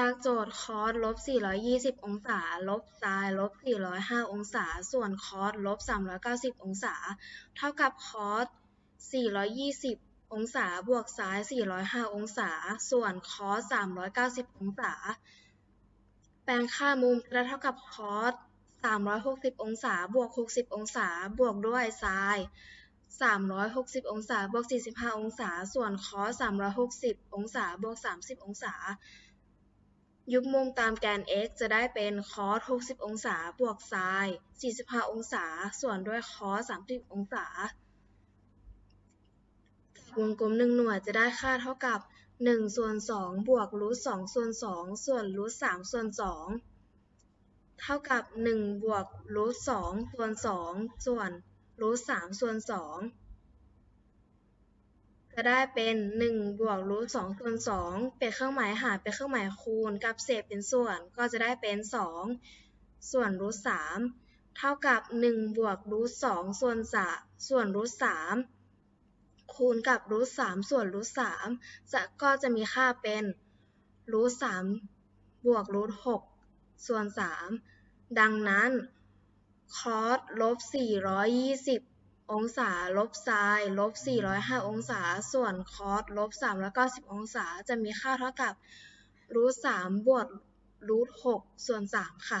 จากโจทย์คอสลบ420 องศา ลบไซน์ลบ405 องศา ส่วนคอสลบ390 องศา เท่ากับคอส420 องศา บวกไซน์405 องศา ส่วนคอส390 องศา แปลงค่ามุมจะเท่ากับคอส360 องศา บวก 60 องศา บวกด้วยไซน์360 องศา บวก 45 องศา ส่วนคอส360 องศา บวก 30 องศา ยุบมุมตามแกน x จะได้เป็นคอส60 องศา บวกไซน์45 องศา ส่วนด้วยคอส30 องศา จากวงกลม1หน่วยจะได้ค่าเท่ากับ 1 ส่วน 2 บวกรูท2ส่วน 2 ส่วนรูท3ส่วน 2 เท่ากับ 1 บวกรูท2ส่วน 2 ส่วนรูท3ส่วน 2 จะได้เป็น1บวกรูท2ส่วน2เป็นเครื่องหมายหารเป็นเครื่องหมายคูณ กับเศษเป็นส่วนก็จะได้เป็น 2 ส่วนรูท3เท่ากับ1บวกรูท2ส่วน3ส่วนรูท3คูณกับรูท3ส่วนรูท3จะก็จะมีค่าเป็นรูท3บวกรูท6ส่วน3ดังนั้นคอสลบ420 องศาลบไซน์ลบ405 องศา ส่วนคอสลบ390 องศา จะมีค่าเท่ากับรูท3บวกรูท6ส่วน 3 ค่ะ